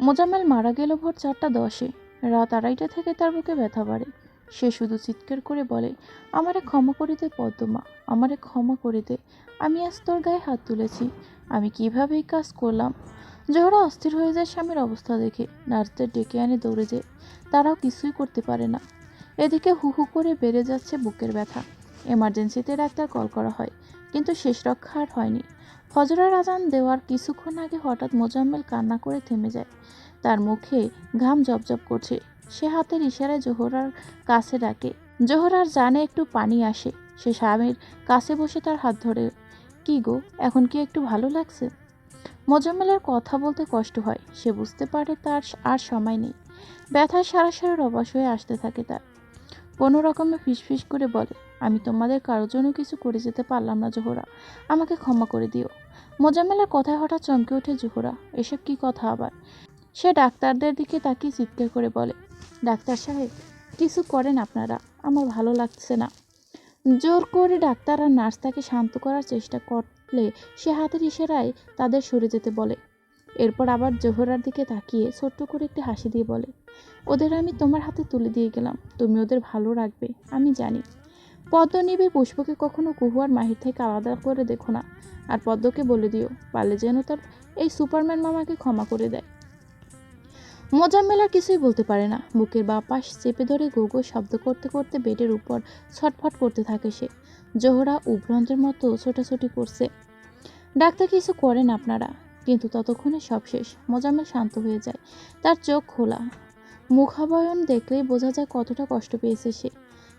মোজাম্মেল মারা গেল ভোর চারটা দশে। রাত আড়াইটা থেকে তার বুকে ব্যথা বাড়ে। সে শুধু চিৎকার করে বলে, আমারে ক্ষমা করে দে পদ্মমা, আমারে ক্ষমা করে দে। আমি আজ তোর গায়ে হাত তুলেছি। আমি কীভাবে এই কাজ করলাম? জোহরা অস্থির হয়ে যায় স্বামীর অবস্থা দেখে। নার্সদের ডেকে আনে দৌড়ে যায়। তারাও কিছুই করতে পারে না। এদিকে হু হু করে বেড়ে যাচ্ছে বুকের ব্যথা। এমার্জেন্সিতে ডাক্তার কল করা হয়, কিন্তু শেষ রক্ষা আর হয়নি। ফজরের আজান দেওয়ার কিছুক্ষণ আগে হঠাৎ মোজাম্মেল কান্না করে থেমে যায়। তার মুখে ঘাম জবজব করছে। সে হাতের ইশারায় জোহরার কাছে ডাকে। জোহরার জানে একটু পানি আসে। সে স্বামীর কাছে বসে তার হাত ধরে, কি গো, এখন কি একটু ভালো লাগছে? মোজাম্মেলের কথা বলতে কষ্ট হয়। সে বুঝতে পারে তার আর সময় নেই। ব্যথায় সারা সারা অবাস হয়ে আসতে থাকে তার। কোনো রকমে ফিসফিস করে বলে, আমি তোমাদের কারোর জন্য কিছু করে যেতে পারলাম না জোহরা। আমাকে ক্ষমা করে দিও। মোজাম্মেলের কথায় হঠাৎ চমকে ওঠে জোহরা। এসব কি কথা আবার? সে ডাক্তারদের দিকে তাকিয়ে চিৎকার করে বলে, ডাক্তার সাহেব, কিছু করেন আপনারা, আমার ভালো লাগছে না। জোর করে ডাক্তার আর নার্স তাকে শান্ত করার চেষ্টা করলে সে হাতের ইশারায় তাদের সরে যেতে বলে। এরপর আবার জোহরার দিকে তাকিয়ে ছোট্ট করে একটি হাসি দিয়ে বলে, ওদের আমি তোমার হাতে তুলে দিয়ে গেলাম। তুমি ওদের ভালো রাখবে, আমি জানি। পদ্ম নিবে পুষ্পকে কখনো কুহু আর মাহির থেকে আলাদা করে দেখো না। আর পদ্মকে বলে দিও, পারলে যেন তার এই সুপারম্যান মামাকে ক্ষমা করে দেয়। মোজাম্মেল আর কিছুই বলতে পারে না। বুকের বা পাশ চেপে ধরে গোগো শব্দ করতে করতে বেডের উপর ছটফট করতে থাকে সে। জোহরা উভ্রান্তের মতো ছোটাছুটি করছে। ডাক্তার কিছু করেন আপনারা, কিন্তু ততক্ষণে সব শেষ। মোজাম্মেল শান্ত হয়ে যায়। তার চোখ খোলা। মুখাবয়ন দেখলেই বোঝা যায় কতটা কষ্ট পেয়েছে সে।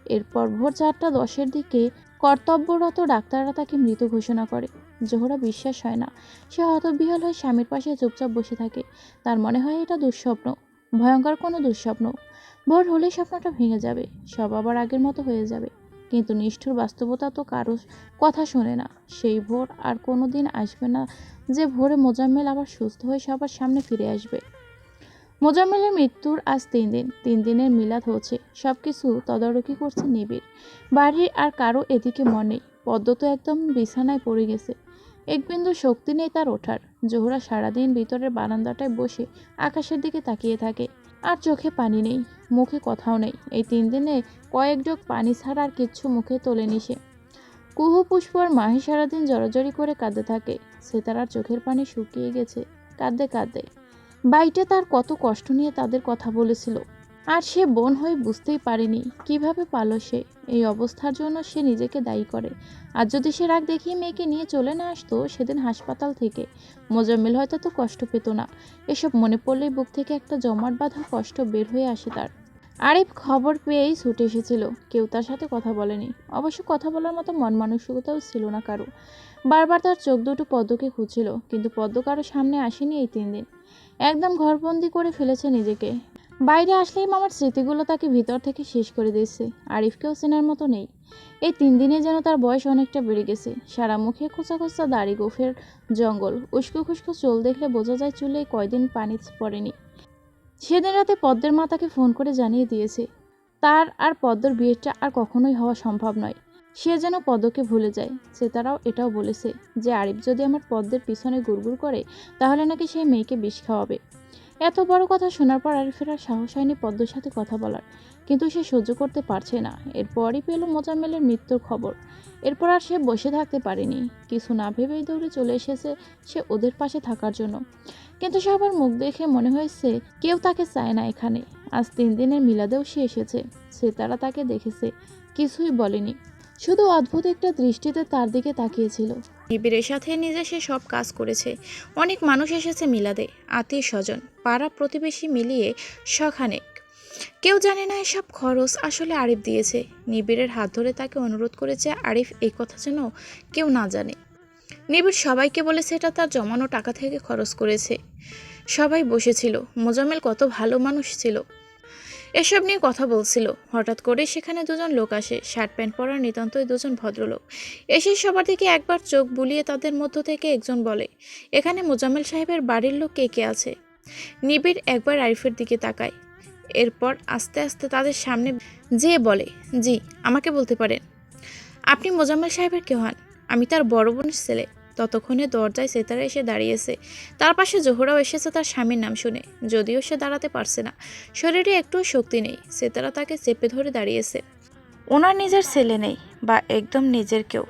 এরপর ভোর চারটা দশের দিকে কর্তব্যরত ডাক্তাররা তাকে মৃত ঘোষণা করে। জোহরা বিশ্বাস হয় না। সে হতবিহল হয়ে স্বামীর পাশে চুপচাপ বসে থাকে। তার মনে হয় এটা দুঃস্বপ্ন। ভয়ঙ্কর কোনো দুঃস্বপ্ন। ভোর হলে স্বপ্নটা ভেঙে যাবে। সব আবার আগের মতো হয়ে যাবে। কিন্তু নিষ্ঠুর বাস্তবতা তো কারও কথা শোনে না। সেই ভোর আর কোনো দিন আসবে না যে ভোরে মোজাম্মেল আবার সুস্থ হয়ে সবার সামনে ফিরে আসবে। মোজাম্মেলের মৃত্যুর আজ তিন দিন, তিন দিনের মিলাদ হচ্ছে সব কিছু তদারকি করছে নিবিড়। বাড়ির আর কারও এদিকে মন নেই, পদ্ম তো একদম বিছানায় পড়ে গেছে। এক বিন্দু শক্তি নেই তার ওঠার, জোহরা সারাদিন ভিতরের বারান্দাটায় বসে আকাশের দিকে তাকিয়ে থাকে। আর চোখে পানি নেই, মুখে কথাও নেই, এই তিন দিনে কয়েক যোগ পানি ছাড়া আর কিচ্ছু মুখে তোলেনি সে। কুহু পুষ্প আর মাহি সারাদিন জড়াজড়ি করে কাঁদতে থাকে, সে তার চোখের পানি শুকিয়ে গেছে, কাঁদতে কাঁদতে। বাইটে তার কত কষ্ট নিয়ে তাদের কথা বলেছিল। আর সে বোন হয়ে বুঝতেই পারেনি কীভাবে পালো সে। এই অবস্থার জন্য সে নিজেকে দায়ী করে। আর যদি সে রাগ দেখিয়ে মেয়েকে নিয়ে চলে না আসতো সেদিন হাসপাতাল থেকে। মোজাম্মেল হয়তো তো কষ্ট পেত না। এসব মনে পড়লেই বুক থেকে একটা জমাট বাঁধা কষ্ট বের হয়ে আসে তার। আরিফ খবর পেয়েই ছুটে এসেছিল। কেউ তার সাথে কথা বলেনি। অবশ্য কথা বলার মতো মন মানসিকতাও ছিল না কারও। বারবার তার চোখ দুটো পদ্মকে খুঁজছিল, কিন্তু পদ্ম কারও সামনে আসেনি এই তিন দিন। একদম ঘরবন্দি করে ফেলেছে নিজেকে। বাইরে আসলেই মামার স্মৃতিগুলো তাকে ভিতর থেকে শেষ করে দিয়েছে, আরিফকেও চেনার মতো নেই। এই তিন দিনে যেন তার বয়স অনেকটা বেড়ে গেছে, সারা মুখে খোঁচা খোঁচা দাড়ি, গোফের জঙ্গল, উস্কো খুস্কো চুল দেখলে বোঝা যায় চুলে কয়দিন পানি পড়েনি। সেদিন রাতে পদ্মের মা তাকে ফোন করে জানিয়ে দিয়েছে, তার আর পদ্মর বিয়েটা আর কখনোই হওয়া সম্ভব নয়। সে যেন পদ্মকে ভুলে যায়। সে তারাও এটাও বলেছে যে, আরিফ যদি আমার পদ্মের পিছনে গুড়গুড় করে, তাহলে নাকি সেই মেয়েকে বিষ খাওয়াবে। এত বড় কথা শোনার পর আরিফের আর সাহস হয়নি পদ্মর সাথে কথা বলার। কিন্তু সে সহ্য করতে পারছে না। এরপরই পেল মোজাম্মেলের মৃত্যুর খবর। এরপর আর সে বসে থাকতে পারেনি। কিছু না ভেবেই দৌড়ে চলে এসেছে সে ওদের পাশে থাকার জন্য। কিন্তু সবার মুখ দেখে মনে হয়েছে, কেউ তাকে চায় না এখানে। আজ তিন দিনের মিলাদেও সে এসেছে। সে তারা তাকে দেখেছে। কিছুই বলেনি। শুধু অদ্ভুত একটা দৃষ্টিতে তার দিকে তাকিয়েছিল। নিবিড়ের সাথে নিজে সে সব কাজ করেছে। অনেক মানুষ এসেছে মিলাদে আত্মীয় স্বজন পাড়া প্রতিবেশী মিলিয়ে শখানেক কেউ জানে না এসব খরচ আসলে আরিফ দিয়েছে। নিবিড়ের হাত ধরে তাকে অনুরোধ করেছে, আরিফ এই কথা যেন কেউ না জানে। নিবিড় সবাইকে বলেছে এটা তার জমানো টাকা থেকে খরচ করেছে। সবাই বসেছিল। মোজাম্মেল কত ভালো মানুষ ছিল। এসব নিয়ে কথা বলছিল। হঠাৎ করে সেখানে দুজন লোক আসে। শার্ট প্যান্ট পরা নিতান্তই দুজন ভদ্রলোক। এসে সবার দিকে একবার চোখ বুলিয়ে তাদের মধ্য থেকে একজন বলে, এখানে মোজাম্মেল সাহেবের বাড়ির লোক কে কে আছে? নিবিড় একবার আরিফের দিকে তাকায়। এরপর আস্তে আস্তে তাদের সামনে যেয়ে বলে, জি, আমাকে বলতে পারেন। আপনি মোজাম্মেল সাহেবের কে হন? আমি তার বড় বোনের ছেলে। ততক্ষণে দরজায় সেতারা এসে দাঁড়িয়েছে। তার পাশে জোহরাও এসেছে তার স্বামীর নাম শুনে। যদিও সে দাঁড়াতে পারছে না। শরীরে একটু শক্তি নেই। সেতারা তাকে চেপে ধরে দাঁড়িয়েছে। ওনার নিজের ছেলে নেই বা একদম নিজের কেউ।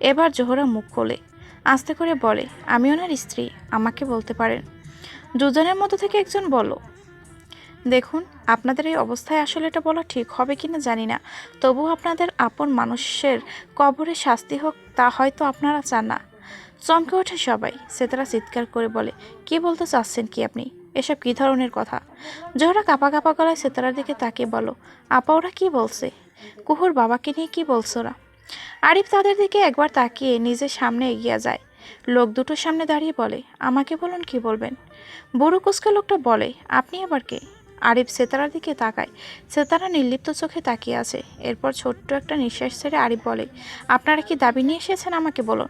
এবার জোহরা মুখ খোলে। আস্তে করে বলে, আমি ওনার স্ত্রী। আমাকে বলতে পারেন। দুজনের মতো থেকে একজন বলো। দেখুন, আপনাদের এই অবস্থায় আসলে এটা বলা ঠিক হবে কি না জানি না। তবু আপনাদের আপন মানুষের কবরে শাস্তি হোক, তা হয়তো আপনারা চান না। চমকে ওঠে সবাই। সেতারা চিৎকার করে বলে, কি বলতে চাচ্ছেন কি আপনি? এসব কী ধরনের কথা? জোহরা কাপা কাপা গলায় সেতারার দিকে তাকিয়ে বলো, আপা ওরা কি বলছে? কুহুর বাবাকে নিয়ে কি বলছো ওরা? আরিফ তাদের দিকে একবার তাকিয়ে নিজের সামনে এগিয়ে যায়। লোক দুটোর সামনে দাঁড়িয়ে বলে, আমাকে বলুন কি বলবেন? বুড়ো কুসকে লোকটা বলে, আপনি আবার কে? আরিফ সেতারার দিকে তাকায়। সেতারা নির্লিপ্ত চোখে তাকিয়ে আছে। এরপর ছোট্ট একটা নিঃশ্বাস ছেড়ে আরিফ বলে, আপনারা কি দাবি নিয়ে এসেছেন আমাকে বলুন?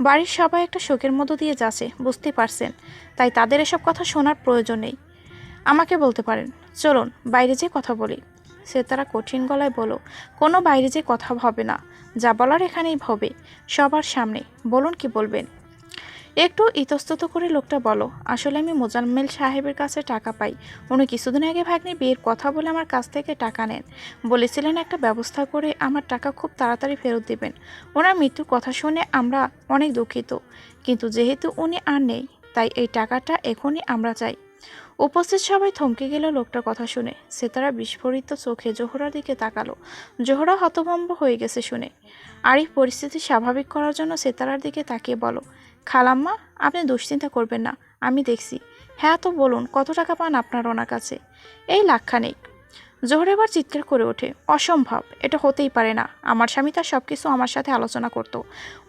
বাড়ির সবাই একটা শোকের মধ্য দিয়ে যাচ্ছে বুঝতে পারছেন। তাই তাদের এসব কথা শোনার প্রয়োজন নেই। আমাকে বলতে পারেন। চলুন, বাইরে যে কথা বলি। সেতারা কঠিন গলায় বলো কোনো বাইরে যে কথা হবে না। যা বলার এখানেই হবে। সবার সামনে। বলুন কি বলবেন? একটু ইতস্তত করে লোকটা বলো, আসলে আমি মোজাম্মেল সাহেবের কাছে টাকা পাই। উনি কিছুদিন আগে ভাগ্নি বিয়ের কথা বলে আমার কাছ থেকে টাকা নেন। বলেছিলেন একটা ব্যবস্থা করে আমার টাকা খুব তাড়াতাড়ি ফেরত দেবেন। ওনার মৃত্যুর কথা শুনে আমরা অনেক দুঃখিত। কিন্তু যেহেতু উনি আর নেই, তাই এই টাকাটা এখনই আমরা চাই। উপস্থিত সবাই থমকে গেল লোকটার কথা শুনে। সেতারা বিস্ফোরিত চোখে জোহরার দিকে তাকালো। জোহরা হতভম্ব হয়ে গেছে শুনে। আরিফ পরিস্থিতি স্বাভাবিক করার জন্য সেতারার দিকে তাকিয়ে বলো খালাম্মা, আপনি দুশ্চিন্তা করবেন না, আমি দেখছি। হ্যাঁ তো বলুন, কত টাকা পান আপনার ওনার কাছে? এই লাখখানেক। জোহর এবার চিৎকার করে ওঠে, অসম্ভব, এটা হতেই পারে না। আমার স্বামী তার সব কিছু আমার সাথে আলোচনা করত।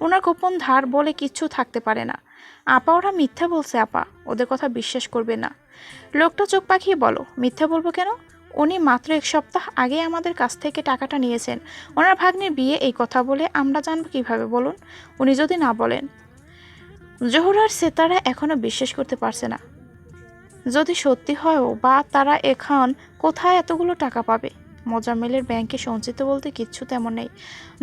ওনার গোপন ধার বলে কিচ্ছু থাকতে পারে না। আপা, ওরা মিথ্যা বলছে আপা, ওদের কথা বিশ্বাস করবে না। লোকটা চোখ পাখিয়ে বলো, মিথ্যা বলব কেন? উনি মাত্র এক সপ্তাহ আগে আমাদের কাছ থেকে টাকাটা নিয়েছেন। ওনার ভাগ্নের বিয়ে এই কথা বলে আমরা জানব কীভাবে, বলুন? উনি যদি না বলেন জোহরার সেতারা এখনও বিশ্বাস করতে পারছে না। যদি সত্যি হয়ও বা তারা এখন কোথায় এতগুলো টাকা পাবে? মোজাম্মেলের ব্যাংকে সঞ্চিত বলতে কিচ্ছু তেমন নেই।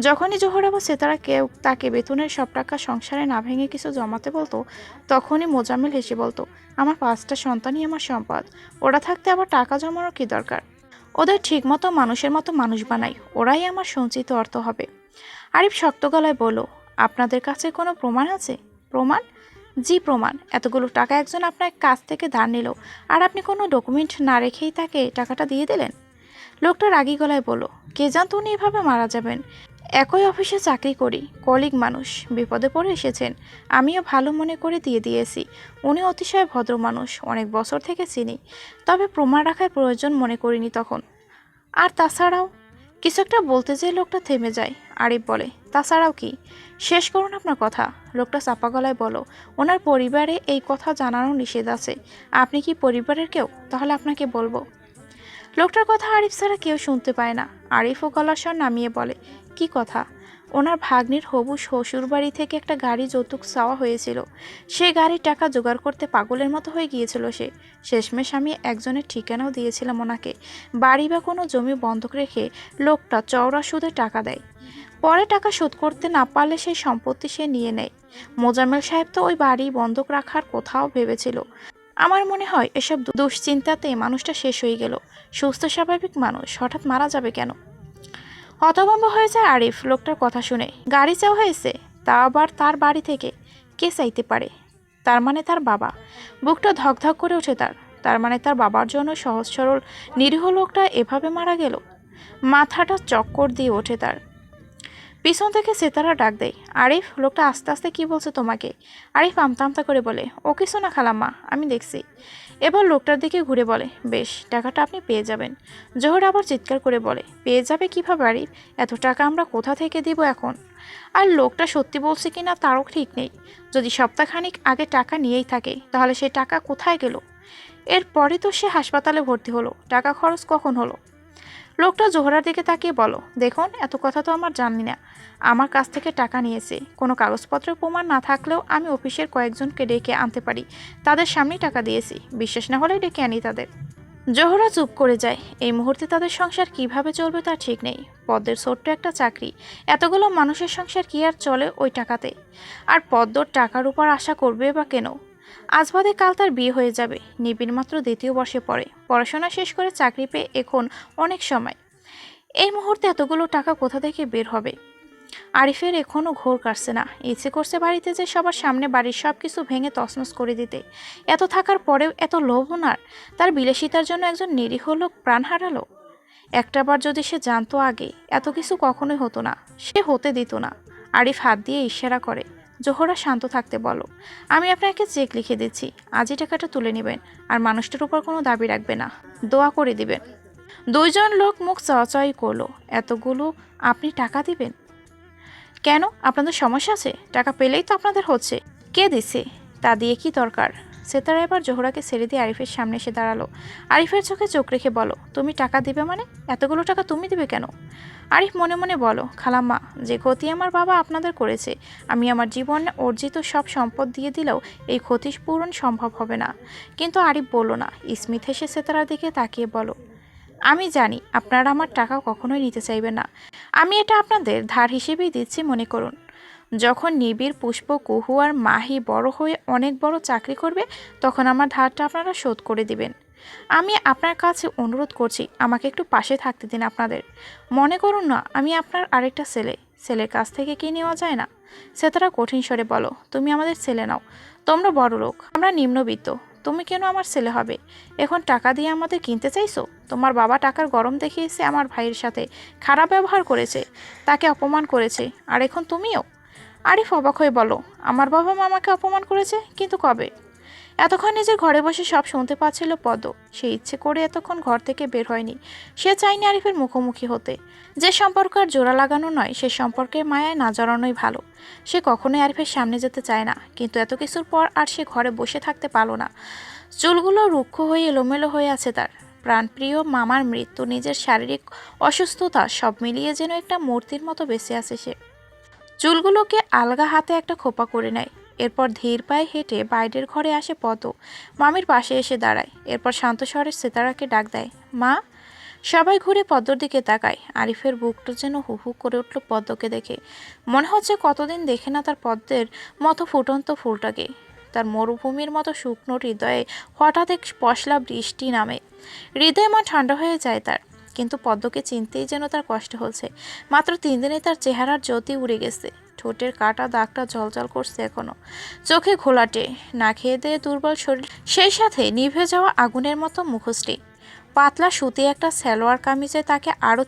যখনই জোহরা বা সেতারা কেউ তাকে বেতনের সব টাকা সংসারে না ভেঙে কিছু জমাতে বলতো, তখনই মোজাম্মেল হেসে বলতো, আমার পাঁচটা সন্তানই আমার সম্পদ। ওরা থাকতে আবার টাকা জমানোর কী দরকার? ওদের ঠিকমতো মানুষের মতো মানুষ বানাই, ওরাই আমার সঞ্চিত অর্থ হবে। আরিফ শক্ত গলায় বলল, আপনাদের কাছে কোনো প্রমাণ আছে? প্রমাণ? জি, প্রমাণ। এতগুলো টাকা একজন আপনার কাছ থেকে ধার নিল আর আপনি কোনো ডকুমেন্ট না রেখেই তাকে টাকাটা দিয়ে দিলেন? লোকটা রাগী গলায় বলল, কে জানতো উনি এভাবে মারা যাবেন? একই অফিসে চাকরি করি, কলিগ মানুষ। বিপদে পড়ে এসেছেন। আমিও ভালো মনে করে দিয়ে দিয়েছি। উনি অতিশয় ভদ্র মানুষ, অনেক বছর থেকে চিনি। তবে প্রমাণ রাখার প্রয়োজন মনে করিনি তখন। আর তাছাড়াও কিছু একটা বলতে যেয়ে লোকটা থেমে যায়। আরিফ বলে, তাছাড়াও কি? শেষ করুন আপনার কথা। লোকটা চাপা গলায় বলো, ওনার পরিবারে এই কথা জানানো নিষেধ আছে। আপনি কি পরিবারের কেউ? তাহলে আপনাকে বলব। লোকটার কথা আরিফ ছাড়া কেউ শুনতে পায় না। আরিফ ও গলার স্বর নামিয়ে বলে, কি কথা? ওনার ভাগ্নির হবু শ্বশুর বাড়ি থেকে একটা গাড়ি যৌতুক চাওয়া হয়েছিল। সেই গাড়ির টাকা জোগাড় করতে পাগলের মতো হয়ে গিয়েছিল সে। শেষমেশ আমি একজনের ঠিকানাও দিয়েছিলাম ওনাকে। বাড়ি বা কোনো জমি বন্ধক রেখে লোকটা চওড়া সুদে টাকা দেয়। পরে টাকা শোধ করতে না পারলে সেই সম্পত্তি সে নিয়ে নেয়। মোজাম্মেল সাহেব তো ওই বাড়ি বন্ধক রাখার কোথাও ভেবেছিল। আমার মনে হয় এসব দুশ্চিন্তাতে মানুষটা শেষ হয়ে গেল। সুস্থ, স্বাভাবিক মানুষ। হঠাৎ মারা যাবে কেন? হতভম্ব হয়েছে আরিফ লোকটার কথা শুনে। গাড়ি চাও হয়েছে, তা আবার তার বাড়ি থেকে কে চাইতে পারে? তার মানে তার বাবা। বুকটা ধকধক করে ওঠে তার। তার মানে তার বাবার জন্য সহজ সরল, নিরীহ লোকটা এভাবে মারা গেল? মাথাটা চক্কর দিয়ে ওঠে তার। পিছন থেকে সেতারা ডাক দেয়, আরিফ, লোকটা আস্তে আস্তে কি বলছে তোমাকে? আরিফ আমতা আমতা করে বলে, ও কিছু না খালাম্মা, আমি দেখছি। এবার লোকটার দিকে ঘুরে বলে, বেশ, টাকাটা আপনি পেয়ে যাবেন। জোহর আবার চিৎকার করে বলে, পেয়ে যাবে কীভাবে আরিফ? এত টাকা আমরা কোথা থেকে দিব এখন? আর লোকটা সত্যি বলছে কি না তারও ঠিক নেই। যদি সপ্তাহখানিক আগে টাকা নিয়েই থাকে, তাহলে সে টাকা কোথায় গেল? এরপরে তো সে হাসপাতালে ভর্তি হলো। টাকা খরচ কখন হলো? লোকটা জোহরার দিকে তাকিয়ে বলো, দেখুন, এত কথা তো আমার জানি না। আমার কাছ থেকে টাকা নিয়েছে। কোনো কাগজপত্রের প্রমাণ না থাকলেও আমি অফিসের কয়েকজনকে ডেকে আনতে পারি। তাদের সামনেই টাকা দিয়েছি। বিশ্বাস না হলে ডেকে আনি তাদের। জোহরা চুপ করে যায়। এই মুহূর্তে তাদের সংসার কীভাবে চলবে তা ঠিক নেই। পদ্মের ছোট্ট একটা চাকরি। এতগুলো মানুষের সংসার কি আর চলে ওই টাকাতে? আর পদ্মর টাকার উপর আশা করবে বা কেন? আজ বাদে কাল তার বিয়ে হয়ে যাবে। নিবিড় মাত্র দ্বিতীয় বর্ষে পড়ে। পড়াশোনা শেষ করে চাকরি পেয়ে এখন অনেক সময়। এই মুহূর্তে এতগুলো টাকা কোথা থেকে বের হবে? আরিফের এখনও ঘোর কাটছে না। ইচ্ছে করছে বাড়িতে যে সবার সামনে বাড়ির সব কিছু ভেঙে তছনছ করে দিতে। এত থাকার পরেও এত লোভনার তার বিলাসিতার জন্য একজন নিরীহ লোক প্রাণ হারালো? একটাবার যদি সে জানতো আগে, এত কিছু কখনোই হতো না। সে হতে দিত না। আরিফ হাত দিয়ে ইশারা করে। জোহরা শান্ত থাকতে বলো। আমি আপনাকে চেক লিখে দিচ্ছি। আজই টাকাটা তুলে নেবেন আর মানুষটার উপর কোনো দাবি রাখবে না। দোয়া করে দিবেন। দুইজন লোক মুখ চাওয়াচাই করল। এতগুলো আপনি টাকা দিবেন? কেন? আপনাদের সমস্যা আছে? টাকা পেলেই তো আপনাদের হচ্ছে। কে দিছে? তা দিয়ে কি দরকার? সেতারা এবার জোহরাকে ছেড়ে দিয়ে আরিফের সামনে এসে দাঁড়াল। আরিফের চোখে চোখ রেখে বলো, তুমি টাকা দিবে মানে? এতগুলো টাকা তুমি দিবে কেন? আরিফ মনে মনে বলো, খালাম্মা, যে ক্ষতি আমার বাবা আপনাদের করেছে, আমি আমার জীবনে অর্জিত সব সম্পদ দিয়ে দিলেও এই ক্ষতি পূরণ সম্ভব হবে না। কিন্তু আরিফ বলল না, স্মিথ হেসে সেতারার দিকে তাকিয়ে বলো, আমি জানি আপনারা আমার টাকা কখনোই নিতে চাইবেন না। আমি এটা আপনাদের ধার হিসেবেই দিচ্ছি, মনে করুন। যখন নিবিড়, পুষ্প, কুহু আর মাহি বড় হয়ে অনেক বড় চাকরি করবে, তখন আমার ধারটা আপনারা শোধ করে দিবেন। আমি আপনার কাছে অনুরোধ করছি, আমাকে একটু পাশে থাকতে দিন আপনাদের। মনে করুন না, আমি আপনার আরেকটা ছেলে। ছেলের কাছ থেকে কি নেওয়া যায় না? সে তারা কঠিন স্বরে বলো, তুমি আমাদের ছেলে নাও। তোমরা বড় লোক, আমরা নিম্নবিত্ত। তুমি কেন আমার ছেলে হবে? এখন টাকা দিয়ে আমাদের কিনতে চাইছো? তোমার বাবা টাকার গরম দেখিয়েছে, আমার ভাইয়ের সাথে খারাপ ব্যবহার করেছে, তাকে অপমান করেছে, আর এখন তুমিও? আরিফ অবাক হয়ে বলো, আমার বাবা মা আমাকে অপমান করেছে? কিন্তু কবে? এতক্ষণ নিজের ঘরে বসে সব শুনতে পাচ্ছিল পদ্ম। সে ইচ্ছে করে এতক্ষণ ঘর থেকে বের হয়নি। সে চায়নি আরিফের মুখোমুখি হতে। যে সম্পর্ক আর জোড়া লাগানো নয়, সে সম্পর্কে মায়ায় না জড়ানোই ভালো। সে কখনোই আরিফের সামনে যেতে চায় না, কিন্তু এত কিছুর পর আর সে ঘরে বসে থাকতে পারল না। চুলগুলো রুক্ষ হয়ে এলোমেলো হয়ে আছে তার। প্রাণপ্রিয় মামার মৃত্যু, নিজের শারীরিক অসুস্থতা, সব মিলিয়ে যেন একটা মূর্তির মতো বেঁচে আছে সে। চুলগুলোকে আলগা হাতে একটা খোপা করে নেয়। এরপর ধীর পায়ে হেঁটে বাইরের ঘরে আসে পদ্ম। মামির পাশে এসে দাঁড়ায়। এরপর শান্ত স্বরের সেতারাকে ডাক দেয়, মা! সবাই ঘুরে পদ্মর দিকে তাকায়। আরিফের বুকটা যেন হু হু করে উঠল পদ্মকে দেখে। মনে হচ্ছে কতদিন দেখে না তার পদ্মের মতো ফুটন্ত ফুলটাকে। তার মরুভূমির মতো শুকনো হৃদয়ে হঠাৎ এক পশলা বৃষ্টি নামে। হৃদয় মা ঠান্ডা হয়ে যায় তার, কিন্তু পদ্মকে চিনতেই যেন তার কষ্ট হচ্ছে। মাত্র তিন দিনে তার চেহারার জ্যোতি উড়ে গেছে। ঠোঁটের কাটা দাগটা জলজল করছে এখনও। চোখে ঘোলাটে, না খেয়ে দিয়ে দুর্বল শরীর। সেই সাথে নিভে যাওয়া আগুনের মতো মুখোশটি পাতলা সুতি একটা সালোয়ার কামিজে তাকে আরও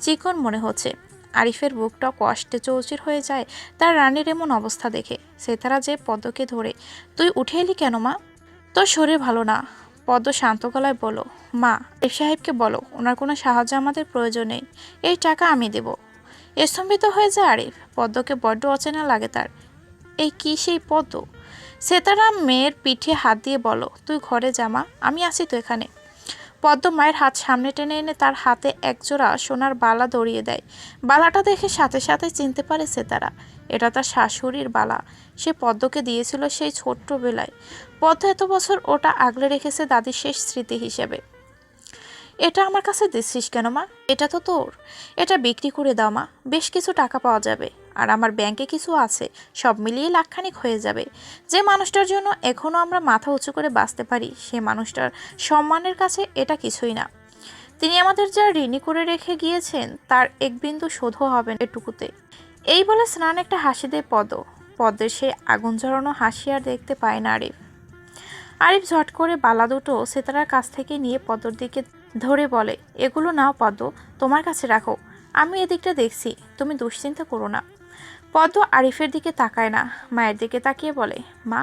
চিকন মনে হচ্ছে। আরিফের বুকটা কষ্টে চৌচির হয়ে যায় তার রানীর এমন অবস্থা দেখে। সে তারা যে পদ্মকে ধরে। তুই উঠে এলি কেন, মা? তোর শরীর ভালো না। পদ্ম শান্ত গলায় বলো মা, এফ সাহেবকে বলো, ওনার কোনো সাহায্য আমাদের প্রয়োজন নেই। এই টাকা আমি দেব। স্তম্ভিত হয়ে যায় আরিফ। পদ্মকে বড্ড অচেনা লাগে তার। এই কি সেই পদ্ম? সেতারা মেয়ের পিঠে হাত দিয়ে বলো তুই ঘরে জামা আমি আসি তো এখানে। পদ্ম মায়ের হাত সামনে টেনে এনে তার হাতে একজোড়া সোনার বালা দড়িয়ে দেয়। বালাটা দেখে সাথে সাথে চিনতে পারে সেতারা। এটা তার শাশুড়ির বালা। সে পদ্মকে দিয়েছিল সেই ছোট্ট বেলায় পদ্ম এত বছর ওটা আগলে রেখেছে দাদির শেষ স্মৃতি হিসেবে। এটা আমার কাছে দিচ্ছিস কেন, মা? এটা তো তোর। এটা বিক্রি করে দাও, মা। বেশ কিছু টাকা পাওয়া যাবে। আর আমার ব্যাংকে কিছু আছে। সব মিলিয়ে লাখখানিক হয়ে যাবে। যে মানুষটার জন্য এখনও আমরা মাথা উঁচু করে বাঁচতে পারি, সে মানুষটার সম্মানের কাছে এটা কিছুই না। তিনি আমাদের যা ঋণী করে রেখে গিয়েছেন, তার এক বিন্দু শোধও হবে এটুকুতে। এই বলে স্নান একটা হাসি দেয় পদ পদ্মের সে আগুন ঝরানো হাসি আর দেখতে পায় না আরিফ। আরিফ ঝট করে বালা দুটো সেতারার কাছ থেকে নিয়ে পদ্মর দিকে ধরে বলে, এগুলো নাও পদ্ম, তোমার কাছে রাখো। আমি এদিকটা দেখছি, তুমি দুশ্চিন্তা করো না। পদ্ম আরিফের দিকে তাকায় না, মায়ের দিকে তাকিয়ে বলে, মা,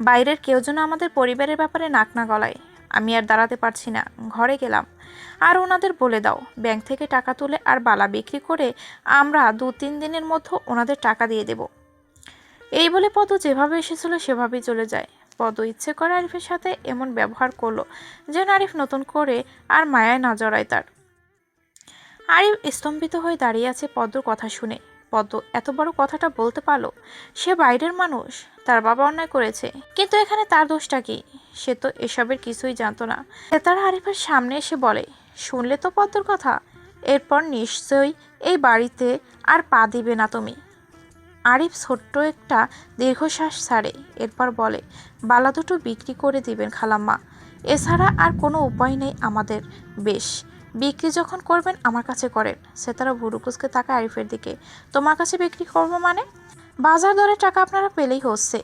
বাইরের কেউ যেন আমাদের পরিবারের ব্যাপারে নাক না গলায়। আমি আর দাঁড়াতে পারছি না, ঘরে গেলাম। আর ওনাদের বলে দাও, ব্যাংক থেকে টাকা তুলে আর বালা বিক্রি করে আমরা দু তিন দিনের মধ্যে ওনাদের টাকা দিয়ে দেব। এই বলে পদ যেভাবে এসেছিল সেভাবেই চলে যায়। পদ ইচ্ছে করে আরিফের সাথে এমন ব্যবহার করল যেন আরিফ নতুন করে আর মায়ায় না জড়ায় তার। আরিফ স্তম্ভিত হয়ে দাঁড়িয়ে আছে পদ্মর কথা শুনে। পদ্ম এত বড় কথাটা বলতে পারল? সে বাইরের মানুষ, তার বাবা অন্যায় করেছে। কিন্তু এখানে তার দোষটা কি? সে তো এসবের কিছুই জানতো না। সে তার আরিফের সামনে এসে বলে, শুনলে তো পদ্মর কথা? এরপর নিশ্চয়ই এই বাড়িতে আর পা দিবে না তুমি। আরিফ ছোট্ট একটা দীর্ঘশ্বাস ছাড়ে, এরপর বলে, বালা দুটো বিক্রি করে দিবেন খালাম্মা। এছাড়া আর কোনো উপায় নেই আমাদের। বেশ, বিক্রি যখন করবেন আমার কাছে করেন। সে তারা ভুরুকুসকে তাকা আরিফের দিকে। তোমার কাছে বিক্রি করব মানে? বাজার দরে টাকা আপনারা পেলেই হচ্ছে।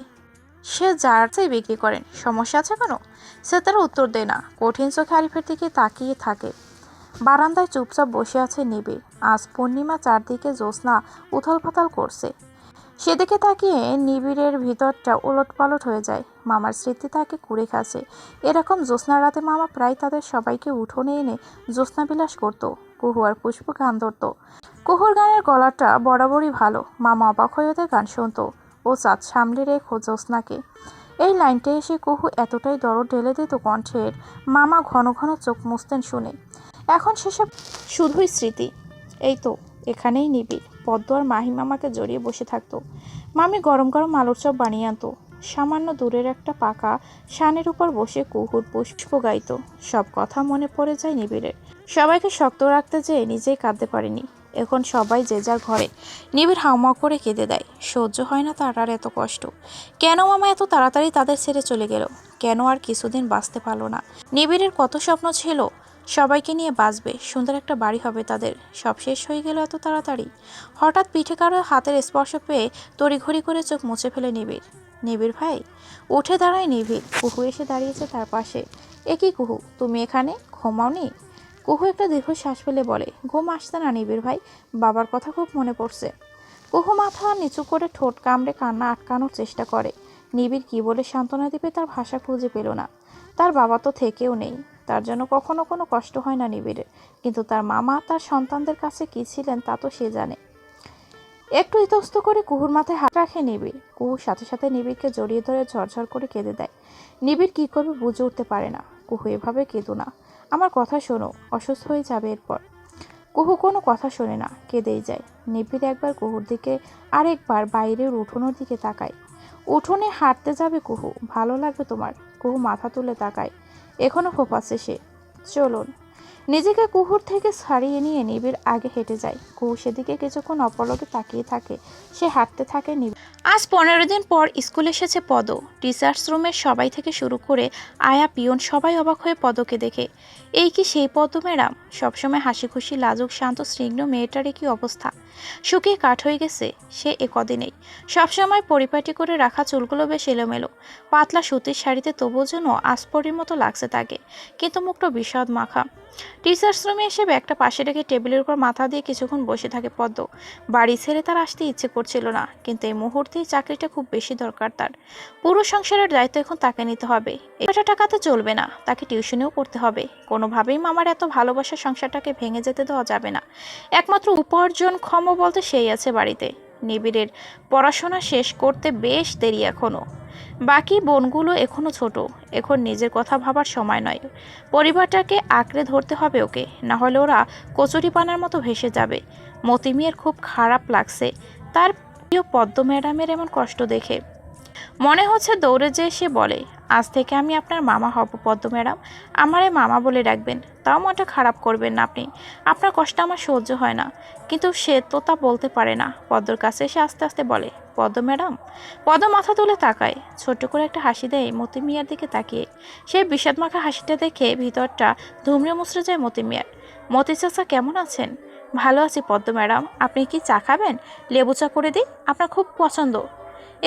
সে যার বিক্রি করেন। সমস্যা আছে কোনো? সে তারা উত্তর দেয়, না। কঠিন চোখে আরিফের দিকে তাকিয়ে থাকে। বারান্দায় চুপচাপ বসে আছে নিবিড়। আজ পূর্ণিমা চারদিকে জ্যোৎস্না উথল পাতাল করছে। সেদিকে তাকিয়ে নিবিড়ের ভিতরটা ওলট পালট হয়ে যায়। মামার স্মৃতি তাকে কুড়ে খাচ্ছে। এরকম জ্যোৎস্না রাতে মামা প্রায় তাদের সবাইকে উঠোনে এনে জ্যোৎস্না বিলাস করতো। কুহু আর পুষ্প গান ধরতো। কুহুর গানের গলাটা বরাবরই ভালো। মামা অবাক হয়ে ওদের গান শুনতো। ও চাঁদ সামলে রেখো জ্যোৎস্নাকে। এই লাইনটা এসে কুহু এতটাই দরদ ঢেলে দিত কণ্ঠের। মামা ঘন ঘন চোখ মুছতেন শুনে। এখন সেসব শুধুই স্মৃতি। এই তো, এখানেই নিবিড়। পদ্ম আর মাহি মামাকে জড়িয়ে বসে থাকতো। মামি গরম গরম আলুর চপ বানিয়ে আনতো। সামান্য দূরের একটা পাকা শানের উপর বসে কুহুর পুষ্প গাইতো। সব কথা মনে পড়ে যায় নিবিড়ের সবাইকে শক্ত রাখতে যেয়ে নিজেই কাঁদতে পারেনি। এখন সবাই যে যার ঘরে নিবিড় হাউমা করে কেঁদে দেয়। সহ্য হয় না তার আর এত কষ্ট। কেন মামা এত তাড়াতাড়ি তাদের ছেড়ে চলে গেল? কেন আর কিছুদিন বাঁচতে পারল না? নিবিড়ের কত স্বপ্ন ছিল? সবাইকে নিয়ে বাঁচবে। সুন্দর একটা বাড়ি হবে তাদের। সব শেষ হয়ে গেল এত তাড়াতাড়ি। হঠাৎ পিঠে কারও হাতের স্পর্শ পেয়ে তড়িঘড়ি করে চোখ মুছে ফেলে নিবিড়। নিবিড় ভাই? উঠে দাঁড়ায় নিবিড়। কুহু এসে দাঁড়িয়েছে তার পাশে। এ কি কুহু? তুমি এখানে? ঘুমাও ঘুমাওনি? কুহু একটা দীর্ঘ শ্বাস ফেলে বলে, ঘুম আসতে না নিবিড় ভাই। বাবার কথা খুব মনে পড়ছে। কুহু মাথা নিচু করে ঠোঁট কামড়ে কান্না আটকানোর চেষ্টা করে। নিবিড় কি বলে সান্ত্বনা দিবে তার ভাষা খুঁজে পেল না। তার বাবা তো থেকেও নেই। তার জন্য কখনো কোনো কষ্ট হয় না নিবিড়ের। কিন্তু তার মামা তার সন্তানদের কাছে কী ছিলেন তা তো সে জানে। একটু ইতস্ত করে কুহুর মাথায় হাত রাখে নিবিড়। কুহুর সাথে সাথে নিবিড়কে জড়িয়ে ধরে ঝরঝর করে কেঁদে দেয়। নিবিড় কী করবে বুঝে উঠতে পারে না। কুহু এভাবে কেঁদো না। আমার কথা শোনো, অসুস্থ হয়ে যাবে এরপর। কুহু কোনো কথা শোনে না, কেঁদেই যায়। নিবিড় একবার কুহুর দিকে আরেকবার বাইরের উঠোনের দিকে তাকায়। উঠোনে হাঁটতে যাবে কুহু, ভালো লাগবে তোমার। কুহু মাথা তুলে তাকায়। এখনও ফোপাচ্ছে সে। চলুন। নিজেকে কুহুর থেকে ছাড়িয়ে নিয়ে নিবিড় আগে হেঁটে যায়। কুহু সেদিকে কিছুক্ষণ অপলকে তাকিয়ে থাকে। সে হাঁটতে থাকে নিবিড়। আজ পনেরো দিন পর স্কুল এসেছে পদ। টিচার্স রুমের সবাই থেকে শুরু করে আয়া পিয়ন সবাই অবাক হয়ে পদকে দেখে। এই কি সেই পদ ম্যাডাম? সবসময় হাসি খুশি লাজুক, শান্ত স্নিগ্ধ মেয়েটার কি অবস্থা? শুকিয়ে কাঠ হয়ে গেছে। সে এ কদিনেই। সবসময় পরিপাটি করে রাখা চুলগুলো বেশ এলোমেলো। পাতলা সুতির শাড়িতে তবুও যেন আস্পরির মতো লাগছে তাকে। কিন্তু মুখটা বিষাদ মাখা। টিচার্স রুমে এসে ব্যাগটা পাশে রেখে টেবিলের উপর মাথা দিয়ে কিছুক্ষণ বসে থাকে পদ্ম। বাড়ি ছেড়ে তার আসতে ইচ্ছে করছিল না, কিন্তু এই মুহূর্তেই চাকরিটা খুব বেশি দরকার তার। পুরো সংসারের দায়িত্ব এখন তাকে নিতে হবে। এটা টাকাতে চলবে না, তাকে টিউশনেও করতে হবে। কোনোভাবেই মামার এত ভালোবাসার সংসারটাকে ভেঙে যেতে দেওয়া যাবে না। একমাত্র উপার্জন ক্ষম বলতে সেই আছে বাড়িতে। নিবিড়ের পড়াশোনা শেষ করতে বেশ দেরি এখনও বাকি বোনগুলো এখনও ছোট। এখন নিজের কথা ভাবার সময় নয়। পরিবারটাকে আঁকড়ে ধরতে হবে ওকে। নাহলে ওরা কচুরি পানার মতো ভেসে যাবে। মতিমিয়ের খুব খারাপ লাগছে। তার প্রিয় পদ্ম ম্যাডামের এমন কষ্ট দেখে। মনে হচ্ছে দৌড়ে যেয়ে সে বলে, আজ থেকে আমি আপনার মামা হব পদ্ম ম্যাডাম। আমারে মামা বলে ডাকবেন। তাও মনটা খারাপ করবেন না আপনি। আপনার কষ্ট আমার সহ্য হয় না। কিন্তু সে তো তা বলতে পারে না। পদ্মর কাছে এসে আস্তে আস্তে বলে, পদ্ম ম্যাডাম? পদ্ম মাথা তুলে তাকায়। ছোট্ট করে একটা হাসি দেয় মতি মিয়ার দিকে তাকিয়ে। সেই বিষাদ মাখা হাসিটা দেখে ভিতরটা ধুমড়ে মুচড়ে যায় মতি মিয়ার। মতি চাচা কেমন আছেন? ভালো আছি পদ্ম ম্যাডাম। আপনি কি চা খাবেন? লেবু চা করে দিই। আপনার খুব পছন্দ।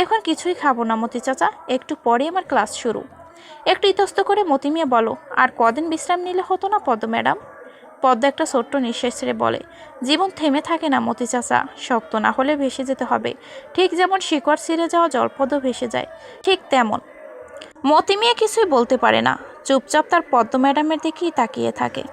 এখন কিছুই খাব না, মতি চাচা। একটু পরে আমার ক্লাস শুরু। একটু ইতস্ত করে মতি মিয়া বলো, আর কদিন বিশ্রাম নিলে হতো না পদ্ম ম্যাডাম? পদ্ম একটা ছোট্ট নিঃশ্বাস ছেড়ে বলে, জীবন থেমে থাকে না, মতি চাচা। শক্ত না হলে ভেসে যেতে হবে। ঠিক যেমন শিকড় ছিঁড়ে যাওয়া জলপদ ভেসে যায়, ঠিক তেমন। মতি মিয়া কিছুই বলতে পারে না। চুপচাপ তার পদ্ম ম্যাডামের দিকেই তাকিয়ে থাকে।